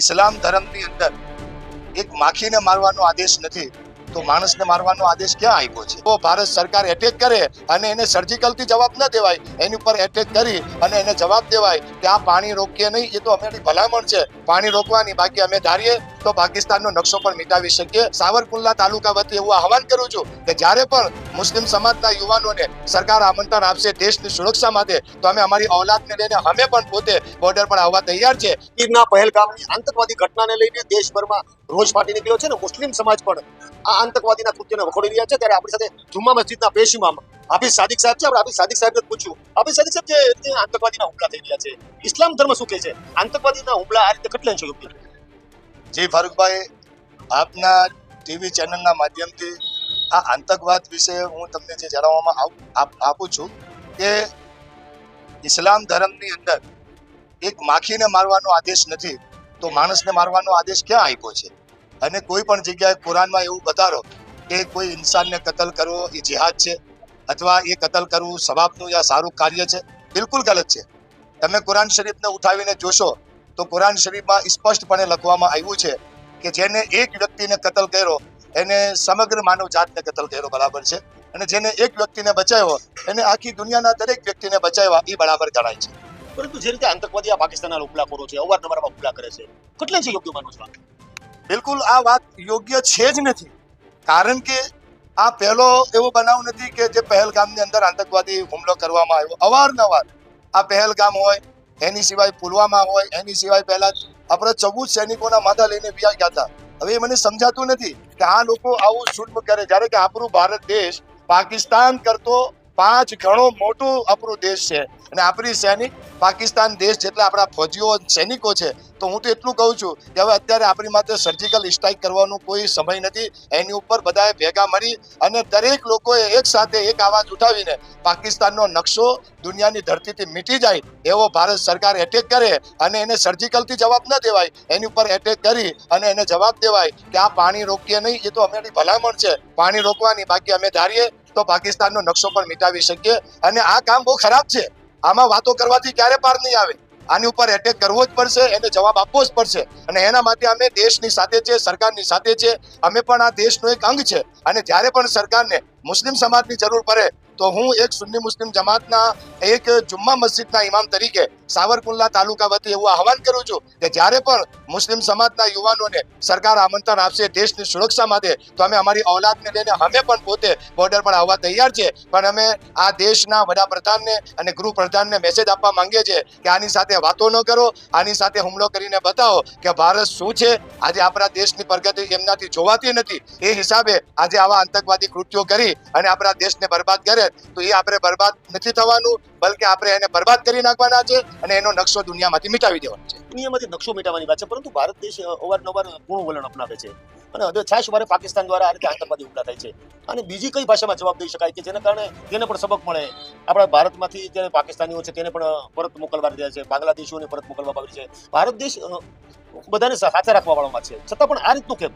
ઇસ્લામ ધર્મની અંદર એક માખીને મારવાનો આદેશ નથી, તો માણસને મારવાનો આદેશ ક્યાં આવ્યો છે? તો ભારત સરકાર એટેક કરે અને એને સર્જિકલથી જવાબ ન દેવાય, એની ઉપર એટેક કરી અને એને જવાબ દેવાય કે આ પાણી રોકીએ નહીં, એ તો અમારી ભલામણ છે. પાણી રોકવાની, બાકી અમે ધારીએ તો પાકિસ્તાનનો નકશો પણ મિટાવી શકીએ. સાવરકુંડલા તાલુકા વતી એવું આહવાન કરું છું કે જ્યારે પણ મુસ્લિમ સમાજના યુવાનોને સરકાર આમંત્રણ આપશે દેશની સુરક્ષા માટે, તો અમે અમારી ઓલાદને લઈને અમે પણ પોતે બોર્ડર પર આવવા તૈયાર છે. ઈદના પહેલગામની આતંકવાદી ઘટનાને લઈને દેશભરમાં રોજ ફાટી નીકળ્યો છે ને, મુસ્લિમ સમાજ પણ આ આતંકવાદીના કૃત્યને વખોડી રહ્યા છે. ત્યારે આપણી સાથે જુમ્મા મસ્જિદના પેશીમાં હાફિઝ સાદિક સાહેબ છે. આપણે હાફિઝ સાદિક સાહેબને પૂછ્યું, હાફિઝ સાદિક સાહેબ, જે આતંકવાદીના હુમલા થઈ રહ્યા છે, ઇસ્લામ ધર્મ શું કહે છે? આતંકવાદીના હુમલા આ રીતે કેટલા યોગ્ય જી ફારૂકભાઈ આપના ટીવી ચેનલના માધ્યમથી આ આતંકવાદ વિશે હું તમને જે જણાવવામાં આપ- છું કે ઇસ્લામ ધર્મની અંદર એક માખીને મારવાનો આદેશ નથી, તો માણસને મારવાનો આદેશ ક્યાં આપ્યો છે? અને કોઈ પણ જગ્યાએ કુરાનમાં એવું બતાડો કે કોઈ ઇન્સાનને કતલ કરવો એ જિહાદ છે અથવા એ કતલ કરવું સવાબનું યા સારું કાર્ય છે, બિલકુલ ગલત છે. તમે કુરાન શરીફને ઉઠાવીને જોશો તો કુરાન શરીફમાં સ્પષ્ટપણે લખવામાં આવ્યું છે કે જેને એક વ્યક્તિને કતલ કર્યો એને સમગ્ર માનવ જાતને કતલ કર્યો બરાબર છે? અને જેને એક વ્યક્તિને બચાવ્યો એને આખી દુનિયાના દરેક વ્યક્તિને બચાવ્યા એ બરાબર ગણાય છે. પરંતુ જે રીતે આતંકવાદી આ પાકિસ્તાનના હુમલાખોરો છે અવારનવાર હુમલા કરે છે કેટલા છે યોગ્ય માનો છો બિલકુલ આ વાત યોગ્ય છે જ નથી. કારણ કે આ પહેલો એવો બનાવ નથી કે જે પહેલગામની અંદર આતંકવાદી હુમલો કરવામાં આવ્યો. અવારનવાર આ પહેલગામ હોય એની સિવાય પુલવામા હોય, એની સિવાય પહેલા આપણે ચૌદ સૈનિકોના માથા લઈને વ્યા ગયા હતા. હવે એ મને સમજાતું નથી કે આ લોકો આવું શુલ્ક કરે. જ્યારે કે આપણું ભારત દેશ પાકિસ્તાન કરતો પાંચ ગણો મોટું આપણું દેશ છે. અને આપણી સૈનિક પાકિસ્તાન દેશ જેટલા આપણા ફૌજીઓ, સૈનિકો છે, તો હું તો એટલું કહું છું કે હવે અત્યારે આપણી માટે સર્જિકલ સ્ટ્રાઇક કરવાનો કોઈ સમય નથી. એની ઉપર બધાએ ભેગા મળી અને દરેક લોકોએ એક સાથે એક અવાજ ઉઠાવીને પાકિસ્તાનનો નકશો દુનિયાની ધરતીથી મીટી જાય એવો ભારત સરકાર એટેક કરે અને એને સર્જિકલથી જવાબ ન દેવાય. એની ઉપર એટેક કરી અને એને જવાબ દેવાય કે આ પાણી રોકીએ નહીં, એ તો અમારી ભલામણ છે. પાણી રોકવાની બાકી અમે ધારીએ તો પાકિસ્તાનનો નકશો પણ મિટાવી શકીએ અને આ કામ બહુ ખરાબ છે. આમાં વાતો કરવાથી ક્યારે પાર નહીં આવે. આની ઉપર એટેક કરવો જ પડશે, એને જવાબ આપવો જ પડશે. અને એના માટે અમે દેશની સાથે છે, સરકારની સાથે છે. અમે પણ આ દેશનો એક અંગ છે. અને જ્યારે પણ સરકારને મુસ્લિમ સમાજની જરૂર પડે, તો હું એક સુન્ની મુસ્લિમ જમાતના એક જુમ્મા મસ્જિદના ઇમામ તરીકે સાવરકુંડલા તાલુકા વતી એવું આહવાન કરું છું કે જ્યારે પણ મુસ્લિમ સમાજના યુવાનોને સરકાર આમંત્રણ આપશે દેશની સુરક્ષા માટે, તો અમે અમારી ઓલાદને લઈને અમે પણ પોતે બોર્ડર પર આવવા તૈયાર છે પણ અમે આ દેશના વડાપ્રધાનને અને ગૃહપ્રધાનને મેસેજ આપવા માંગીએ છીએ કે આની સાથે વાતો ન કરો, આની સાથે હુમલો કરીને બતાવો કે ભારત શું છે? આજે આપણા દેશની પ્રગતિ એમનાથી જોવાતી નથી. એ હિસાબે આજે આવા આતંકવાદી કૃત્યો કરી અને આપણા દેશને બરબાદ કરે, તો એ આપણે બરબાદ નથી થવાનું, બલકે આપણે એને બરબાદ કરી નાખવાના છે. અને એનો નકશો દુનિયામાંથી મિટાવી દેવાનો છે. દુનિયામાંથી નકશો મિટાવવાની વાત છે પરંતુ ભારત દેશ અવારનવાર પૂર્ણ વલણ અપનાવે છે. અને હવે છાશ વારે પાકિસ્તાન દ્વારા આ રીતે આતંકવાદી હુમલા થાય છે. અને બીજી કઈ ભાષામાં જવાબ દઈ શકાય કે જેના કારણે તેને પણ સબક મળે આપણા ભારતમાંથી જે પાકિસ્તાનીઓ છે તેને પણ પરત મોકલવા રહ્યા છે બાંગ્લાદેશીઓને પરત મોકલવામાં આવી છે. ભારત દેશ બધાને સાથે રાખવા વાળોમાં છે. છતાં પણ આ રીતનું કેમ?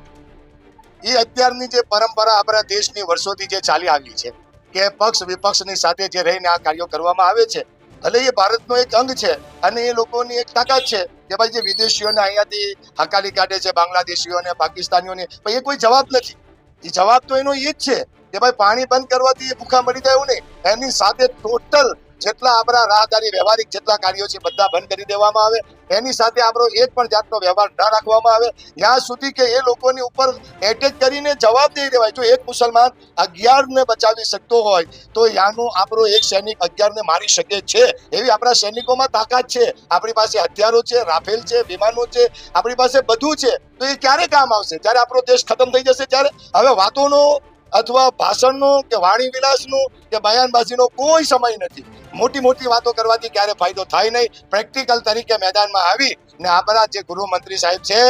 એ અત્યારની જે પરંપરા આપણા દેશની વર્ષોથી જે ચાલી આવી છે કે પક્ષ વિપક્ષની સાથે જે રહીને આ કાર્યો કરવામાં આવે છે ભલે એ ભારતનો એક અંગ છે અને એ લોકોની એક તાકાત છે કે ભાઈ જે વિદેશીઓને અહીંયાથી હકાલી કાઢે છે, બાંગ્લાદેશીઓને, પાકિસ્તાનીઓને, પણ એ કોઈ જવાબ નથી. એ જવાબ તો એનો એ જ છે કે ભાઈ પાણી બંધ કરવાથી ભૂખા મરી જાય એવું નહીં. એની સાથે ટોટલ જેટલા આપણા રાહદારી વ્યવહારિક જેટલા કાર્યો છે, બધા બંધ કરી દેવામાં આવે. એની સાથે આપણો એક પણ જાતનો વ્યવહાર ન રાખવામાં આવે. ત્યાં સુધી કે એ લોકોની ઉપર એટેક કરીને જવાબ દઈ દેવાય. જો એક મુસલમાન અગિયારને બચાવી શકતો હોય, તો યાનો આપણો એક સૈનિક અગિયારને મારી શકે છે. એવી આપણા સૈનિકોમાં તાકાત છે. આપણી પાસે હથિયારો છે, રાફેલ છે, વિમાનો છે, આપણી પાસે બધું છે. તો એ ક્યારે કામ આવશે? જ્યારે આપણો દેશ ખતમ થઈ જશે, ત્યારે? હવે વાતોનો અથવા ભાષણનો કે વાણી વિલાસનો કે બયાનબાજીનો કોઈ સમય નથી. મોટી મોટી વાતો કરવાથી ક્યારે ફાયદો થાય નહીં. પ્રેક્ટિકલ તરીકે મેદાનમાં આવી ને આપણા જે ગૃહમંત્રી સાહેબ છે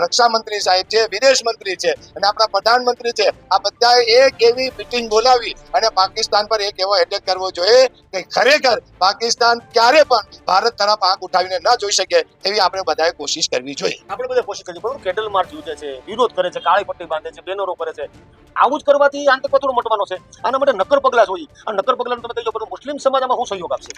રક્ષા મંત્રી સાહેબ છે, વિદેશ મંત્રી છે અને આપણા પ્રધાનમંત્રી છે. આ બધાએ એક એવી મિટિંગ બોલાવી અને પાકિસ્તાન પર એક એવો એટેક કરવો જોઈએ કે ખરેખર પાકિસ્તાન ક્યારે પણ ભારત તરફ આંખ ઉઠાવીને ન જોઈ શકે એવી આપણે બધાએ કોશિશ કરવી જોઈએ. આપણે બધા કોશિશ કરીએ, બરોબર? કેટલ માર્ચ યોજે છે, વિરોધ કરે છે, કાળી પટ્ટી બાંધે છે, બેનરો કરે છે. આવું જ કરવાથી આતંકવાદીનો મટવાનો છે. આના માટે નક્કર પગલા જોઈએ. આ નક્કર પગલાં તમે મુસ્લિમ સમાજમાં હું સહયોગ આપશે?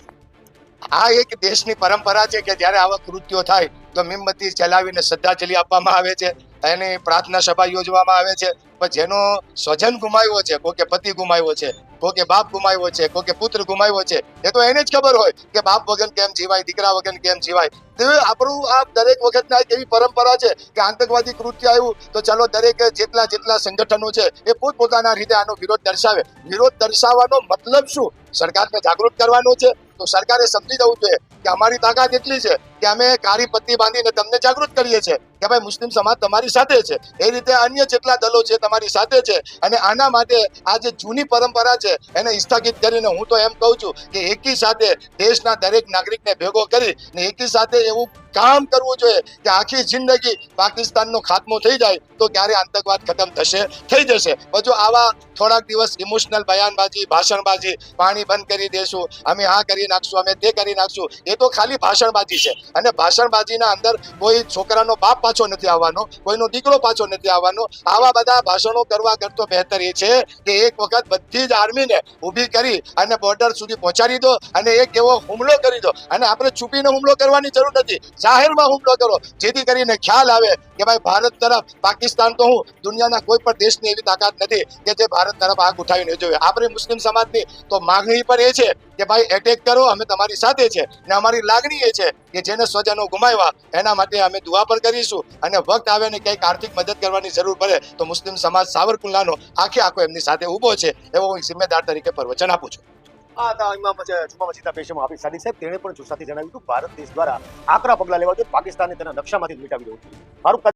આ એક દેશની પરંપરા છે કે જ્યારે આવા કૃત્યો થાય, તો મીમબત્તી ચલાવીને શ્રદ્ધાંજલિ આપવામાં આવે છે, એની પ્રાર્થના સભા યોજવામાં આવે છે. પણ જેનો સ્વજન ગુમાવ્યો છે કોકે પતિ ગુમાવ્યો છે કોકે બાપ ગુમાવ્યો છે કોકે પુત્ર ગુમાવ્યો છે, એ તો એને જ ખબર હોય કે બાપ વગર કેમ જીવાય, દીકરા વગર કેમ જીવાય. તો આપણું આ દરેક વખતના એવી પરંપરા છે કે આતંકવાદી કૃત્ય આવ્યું, તો ચાલો દરેક જેટલા જેટલા સંગઠનો છે, એ પોતપોતાના રીતે આનો વિરોધ દર્શાવે. વિરોધ દર્શાવવાનો મતલબ શું? સરકારને જાગૃત કરવાનો છે તો સરકારે સમજી જવું જોઈએ. કે અમારી તાકાત એટલી છે કે અમે કાળી પટ્ટી બાંધીને તમને જાગૃત કરીએ છીએ કે ભાઈ મુસ્લિમ સમાજ તમારી સાથે છે. એ રીતે અન્ય જેટલા દલો છે તમારી સાથે છે અને આના માટે આ જે જૂની પરંપરા છે એને સ્થગિત કરીને હું તો એમ કહું છું કે એકી સાથે દેશના દરેક નાગરિકને ભેગો કરી ને એકી સાથે એવું કામ કરવું જોઈએ કે આખી જિંદગી પાકિસ્તાનનો ખાત્મો થઈ જાય તો ક્યારે આતંકવાદ ખતમ થશે? થઈ જશે. પણ આવા થોડાક દિવસ ઇમોશનલ બયાનબાજી, ભાષણબાજી, પાણી બંધ કરી દેશું. અમે આ કરી નાખશું, અમે તે કરી નાખશું. એ તો ખાલી ભાષણબાજી છે. અને ભાષણબાજીના અંદર કોઈ છોકરાનો બાપ પાછો નથી આવવાનો, કોઈનો દીકરો પાછો નથી આવવાનો. આવા બધા ભાષણો કરવા કરતો બહેતર એ છે કે એક વખત બધી જ આર્મીને ઊભી કરી અને બોર્ડર સુધી પહોંચાડી દો અને એક એવો હુમલો કરી દો. અને આપણે છુપીને હુમલો કરવાની જરૂર નથી. જાહેરમાં હુમલો કરો. જેથી કરીને ખ્યાલ આવે કે ભાઈ ભારત તરફ, પાકિસ્તાન તો હું દુનિયાના કોઈ પણ દેશની એવી તાકાત નથી કે જે ભારત તરફ આગ ઉઠાવીને જોઈએ આપણે મુસ્લિમ સમાજની તો માગણી પણ એ છે કે ભાઈ એટેક કરો, અમે તમારી સાથે છે. ને અમારી લાગણી એ છે કે જેને સ્વજનો ગુમાવ્યા, એના માટે અમે દુઆ પણ કરીશું. અને વખત આવે ને કંઈક આર્થિક મદદ કરવાની જરૂર પડે, તો મુસ્લિમ સમાજ સાવરકુલ્લાનો આખે આખો એમની સાથે ઊભો છે, એવો હું જિમ્મેદાર તરીકે પ્રવચન આપું છું. તેણે પણ જુસ્સાથી જણાવ્યું હતું, ભારત દેશ દ્વારા આકરા પગલા લેવા જોઈએ. પાકિસ્તાનને તેના નકશામાંથી મિટાવી દેવું જોઈએ